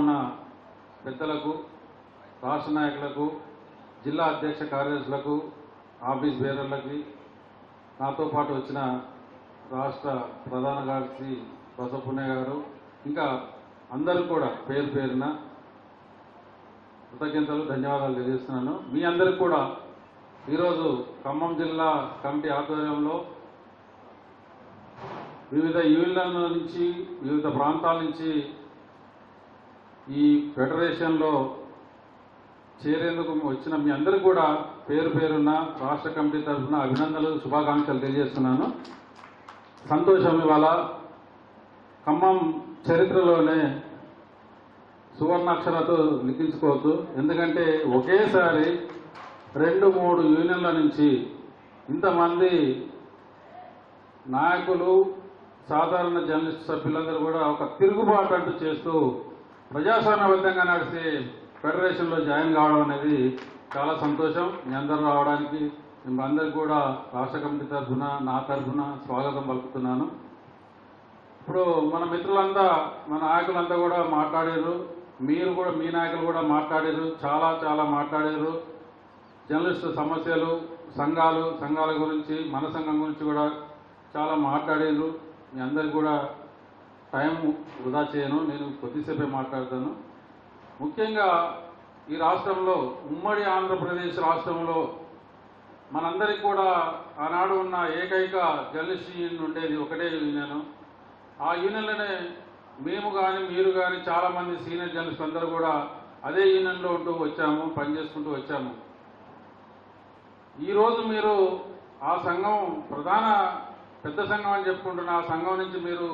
ఉన్న పెద్దలకు రాష్ట్ర నాయకులకు జిల్లా అధ్యక్ష కార్యదర్శులకు ఆఫీస్ బేరర్లకి నాతో పాటు వచ్చిన రాష్ట్ర ప్రధాన కార్యదర్శి బసపుణ్య గారు ఇంకా అందరూ కూడా పేరు పేరున కృతజ్ఞతలు ధన్యవాదాలు తెలియజేస్తున్నాను. మీ అందరికి కూడా ఈరోజు ఖమ్మం జిల్లా కమిటీ ఆధ్వర్యంలో వివిధ యూనియన్ల నుంచి వివిధ ప్రాంతాల నుంచి ఈ ఫెడరేషన్లో చేరేందుకు వచ్చిన మీ అందరికీ కూడా పేరు పేరున్న రాష్ట్ర కమిటీ తరఫున అభినందనలు శుభాకాంక్షలు తెలియజేస్తున్నాను. సంతోషం ఇవాళ ఖమ్మం చరిత్రలోనే సువర్ణాక్షరాలతో లిఖించుకోవచ్చు. ఎందుకంటే ఒకేసారి రెండు మూడు యూనియన్ల నుంచి ఇంతమంది నాయకులు సాధారణ జర్నలిస్ట్ సభ్యులందరూ కూడా ఒక తిరుగుబాటు అంటూ చేస్తూ ప్రజాస్వామ్యబద్ధంగా నడిచే ఫెడరేషన్లో జాయిన్ కావడం అనేది చాలా సంతోషం మీ అందరూ రావడానికి. మేము కూడా రాష్ట్ర కమిటీ తరఫున నా తరఫున స్వాగతం పలుకుతున్నాను. ఇప్పుడు మన మిత్రులంతా మన నాయకులంతా కూడా మాట్లాడారు. మీరు కూడా మీ నాయకులు కూడా మాట్లాడారు. చాలా చాలా మాట్లాడారు. జర్నలిస్టు సమస్యలు సంఘాలు సంఘాల గురించి మన సంఘం గురించి కూడా చాలా మాట్లాడారు. మీ అందరికి కూడా టైం వృధా చేయను నేను కొద్దిసేపే మాట్లాడతాను. ముఖ్యంగా ఈ రాష్ట్రంలో ఉమ్మడి ఆంధ్రప్రదేశ్ రాష్ట్రంలో మనందరికీ కూడా ఆనాడు ఉన్న ఏకైక జర్నలిస్ట్ యూనియన్ ఉండేది ఒకటే యూనియన్. ఆ యూనియన్లోనే మేము కానీ మీరు కానీ చాలామంది సీనియర్ జర్నలిస్ట్ అందరూ కూడా అదే యూనియన్లో ఉంటూ వచ్చాము పనిచేసుకుంటూ వచ్చాము. ఈరోజు మీరు ఆ సంఘం ప్రధాన పెద్ద సంఘం అని చెప్పుకుంటున్న ఆ సంఘం నుంచి మీరు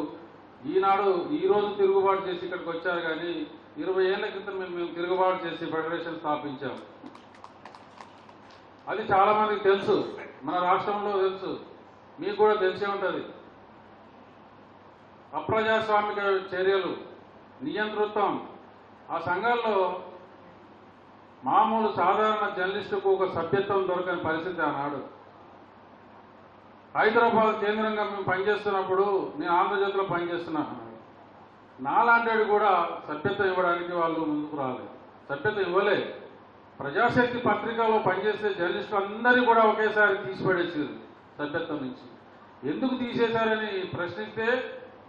ఈనాడు ఈ రోజు తిరుగుబాటు చేసి ఇక్కడికి వచ్చారు కానీ ఇరవై ఏళ్ళ క్రితం మేము మేము తిరుగుబాటు చేసి ఫెడరేషన్ స్థాపించాము అది చాలా మందికి తెలుసు. మన రాష్ట్రంలో తెలుసు. మీకు కూడా తెలిసే ఉంటుంది. అప్రజాస్వామిక చర్యలు నియంతృత్వం. ఆ సంఘాల్లో మామూలు సాధారణ జర్నలిస్టుకు ఒక సభ్యత్వం దొరకని పరిస్థితి ఆనాడు. హైదరాబాద్ కేంద్రంగా మేము పనిచేస్తున్నప్పుడు నేను ఆంధ్రజ్యోతిలో పనిచేస్తున్నాను. నాలాంటి కూడా సభ్యత ఇవ్వడానికి వాళ్ళు ముందుకు రాలేదు. సభ్యత ఇవ్వలే ప్రజాశక్తి పత్రికలో పనిచేసే జర్నలిస్టులు అందరినీ కూడా ఒకేసారి తీసిపడేసింది సభ్యత్వం నుంచి. ఎందుకు తీసేశారని ప్రశ్నిస్తే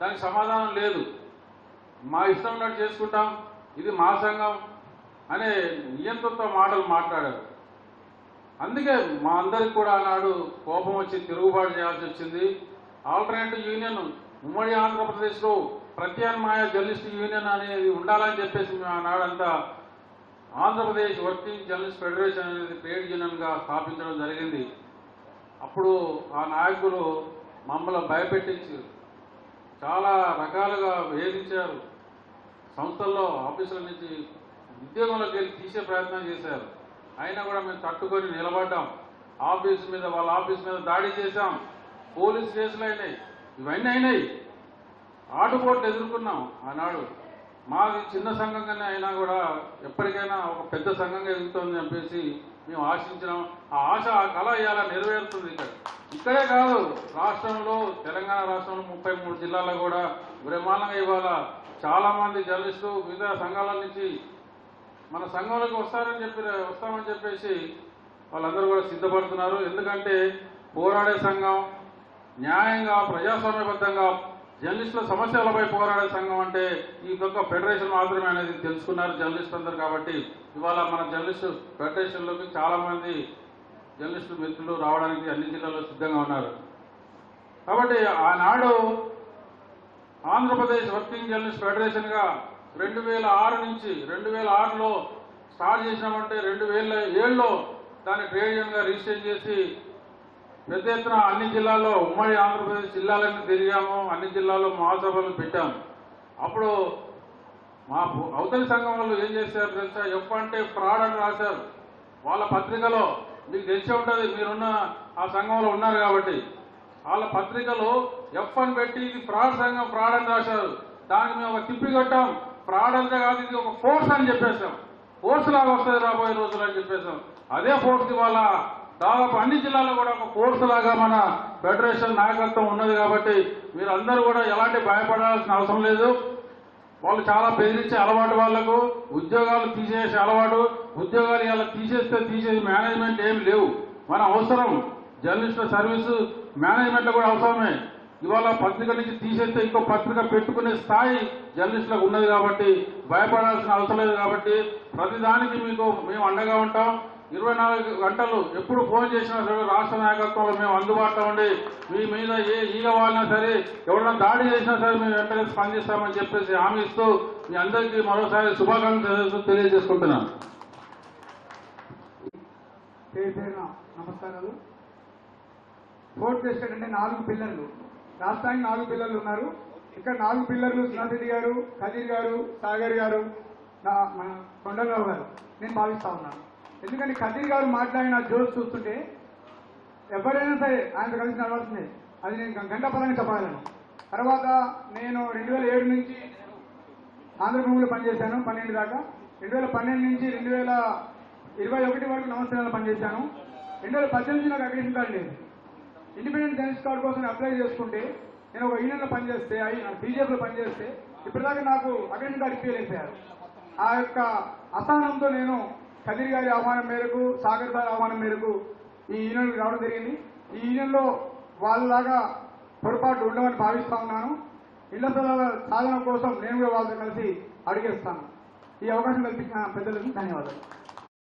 దానికి సమాధానం లేదు. మా ఇష్టం ఉన్నట్టు చేసుకుంటాం. ఇది మా సంఘం అనే నియంత్రణతో మాటలు మాట్లాడారు. అందుకే మా అందరికి కూడా ఆనాడు కోపం వచ్చి తిరుగుబాటు చేయాల్సి వచ్చింది. ఆల్టర్నేటివ్ యూనియన్ ఉమ్మడి ఆంధ్రప్రదేశ్లో ప్రత్యామ్నాయ జర్నలిస్ట్ యూనియన్ అనేది ఉండాలని చెప్పేసి మేము ఆనాడంతా ఆంధ్రప్రదేశ్ వర్కింగ్ జర్నలిస్ట్ ఫెడరేషన్ అనేది ట్రేడ్ యూనియన్గా స్థాపించడం జరిగింది. అప్పుడు ఆ నాయకులు మమ్మల్ని భయపెట్టించారు చాలా రకాలుగా వేధించారు. సంస్థల్లో ఆఫీసుల నుంచి ఉద్యోగంలోకి వెళ్ళి తీసే ప్రయత్నం చేశారు. అయినా కూడా మేము తట్టుకొని నిలబడ్డాం. ఆఫీస్ మీద వాళ్ళ ఆఫీస్ మీద దాడి చేశాం. పోలీస్ కేసులు అయినాయి. ఇవన్నీ అయినాయి. ఆటుపోట్లు ఎదుర్కొన్నాం ఆనాడు. మాది చిన్న సంఘంగానే అయినా కూడా ఎప్పటికైనా ఒక పెద్ద సంఘంగా ఎదుగుతుందని చెప్పేసి మేము ఆశించినాం. ఆ ఆశ ఆ కళ ఇవాళ నెరవేరుతుంది ఇక్కడ. ఇక్కడే కాదు రాష్ట్రంలో తెలంగాణ రాష్ట్రంలో ముప్పై మూడు జిల్లాల్లో కూడా బ్రహ్మాండంగా ఇవాళ చాలామంది జర్నలిస్టులు వివిధ సంఘాల నుంచి మన సంఘంలోకి వస్తారని చెప్పి వస్తామని చెప్పేసి వాళ్ళందరూ కూడా సిద్ధపడుతున్నారు. ఎందుకంటే పోరాడే సంఘం న్యాయంగా ప్రజాస్వామ్యబద్ధంగా జర్నలిస్టుల సమస్యలపై పోరాడే సంఘం అంటే ఈ యొక్క ఫెడరేషన్ మాత్రమే అనేది తెలుసుకున్నారు జర్నలిస్ట్ అందరు కాబట్టి ఇవాళ మన జర్నలిస్ట్ ఫెడరేషన్లోకి చాలామంది జర్నలిస్టు మిత్రులు రావడానికి అన్ని జిల్లాల్లో సిద్ధంగా ఉన్నారు. కాబట్టి ఆనాడు ఆంధ్రప్రదేశ్ వర్కింగ్ జర్నలిస్ట్ ఫెడరేషన్గా రెండు వేల ఆరు నుంచి రెండు వేల ఆరులో స్టార్ట్ చేసినామంటే రెండు వేల ఏడులో దాన్ని ట్రేడ్ యూనియన్గా రిజిస్టర్ చేసి పెద్ద ఎత్తున అన్ని జిల్లాల్లో ఉమ్మడి ఆంధ్రప్రదేశ్ జిల్లాలన్నీ తిరిగాము అన్ని జిల్లాల్లో మహాసభలు పెట్టాము అప్పుడు మా అవతలి సంఘం వాళ్ళు ఏం చేశారు తెలుసా? ఎఫ్ అంటే ఫ్రాడ్ అని రాశారు. వాళ్ళ పత్రికలో మీకు తెలిసే ఉంటుంది మీరున్న ఆ సంఘంలో ఉన్నారు కాబట్టి. వాళ్ళ పత్రికలో ఎఫ్ అని పెట్టి ఇది ఫ్రాడ్ సంఘం ఫ్రాడ్ అని రాశారు. దానికి మేము ఒక తిప్పి కట్టాం. ఫ్రాడ్ కాదు ఇది ఒక ఫోర్స్ అని చెప్పేశాం. ఫోర్స్ లాగా వస్తుంది రాబోయే రోజులు అని చెప్పేశాం. అదే ఫోర్స్ ఇవాళ దాదాపు అన్ని జిల్లాల్లో కూడా ఒక ఫోర్స్ లాగా మన ఫెడరేషన్ నాయకత్వం ఉన్నది కాబట్టి మీరందరూ కూడా ఎలాంటి భయపడాల్సిన అవసరం లేదు. వాళ్ళు చాలా బెదిరించే అలవాటు వాళ్ళకు ఉద్యోగాలు తీసేసే అలవాటు ఉద్యోగాలు ఇలా తీసేస్తే తీసేది మేనేజ్మెంట్ ఏమి లేవు. మన అవసరం. జర్నలిస్టుల సర్వీసు మేనేజ్మెంట్లో కూడా అవసరమే. ఇవాళ పత్రిక నుంచి తీసేస్తే ఇంకో పత్రిక పెట్టుకునే స్థాయి జర్నలిస్టులకు ఉన్నది కాబట్టి భయపడాల్సిన అవసరం లేదు కాబట్టి ప్రతిదానికి మీకు మేము అండగా ఉంటాం. ఇరవై నాలుగు గంటలు ఎప్పుడు ఫోన్ చేసినా సరే రాష్ట్ర నాయకత్వంలో మేము అందుబాటులో ఉండి మీ మీద ఏ ఈగ వాళ్ళినా సరే ఎవరైనా దాడి చేసినా సరే మేము వెంటనే స్పందిస్తామని చెప్పేసి హామీ ఇస్తూ మీ అందరికీ మరోసారి శుభాకాంక్షలు తెలియజేసుకుంటున్నాను. నమస్కారాలు. ఫోర్త్ స్టేట్ అంటే నాలుగు పిల్లలు రాష్ట్రానికి నాలుగు పిల్లలు ఉన్నారు. ఇక్కడ నాలుగు పిల్లర్లు శ్రీనాథరెడ్డి గారు కదీర్ గారు సాగర్ గారు నా- మన కొండలరావు గారు. నేను భావిస్తా ఉన్నాను. ఎందుకంటే కదీర్ గారు మాట్లాడిన జోస్ చూస్తుంటే ఎవరైనా సరే ఆయనతో కలిసి నడవాల్సిందే. అది నేను గంటపరంగా చెప్పగలను. తర్వాత నేను రెండు వేల ఏడు నుంచి ఆంధ్రభూమిలో పనిచేశాను పన్నెండు దాకా. రెండు వేల పన్నెండు నుంచి రెండు వేల ఇరవై ఒకటి వరకు నమస్తే పనిచేశాను. రెండు వేల పద్దెనిమిది నాకు అగ్రేషన్ కార్డు లేదు. ఇండిపెండెంట్ జర్నలిస్ట్ కార్డు కోసం అప్లై చేసుకుంటే నేను ఒక యూనియన్లో పనిచేస్తే బీజేపీలో పనిచేస్తే ఇప్పటిదాకా నాకు అగ్రేషన్ కార్డు ఇప్పలేకపోయారు ఆ యొక్క అసహనంతో నేను కదిరి గారి ఆహ్వానం మేరకు సాగర్ గారి ఆహ్వానం మేరకు ఈ యూనియన్కి రావడం జరిగింది. ఈ యూనియన్లో వాళ్ళలాగా పొరపాటు ఉండవని భావిస్తా ఉన్నాను. ఇళ్ళ స్థలాల సాధన కోసం నేను కూడా వాళ్ళతో కలిసి అడిగేస్తాను. ఈ అవకాశం కల్పించిన పెద్దలకు ధన్యవాదాలు.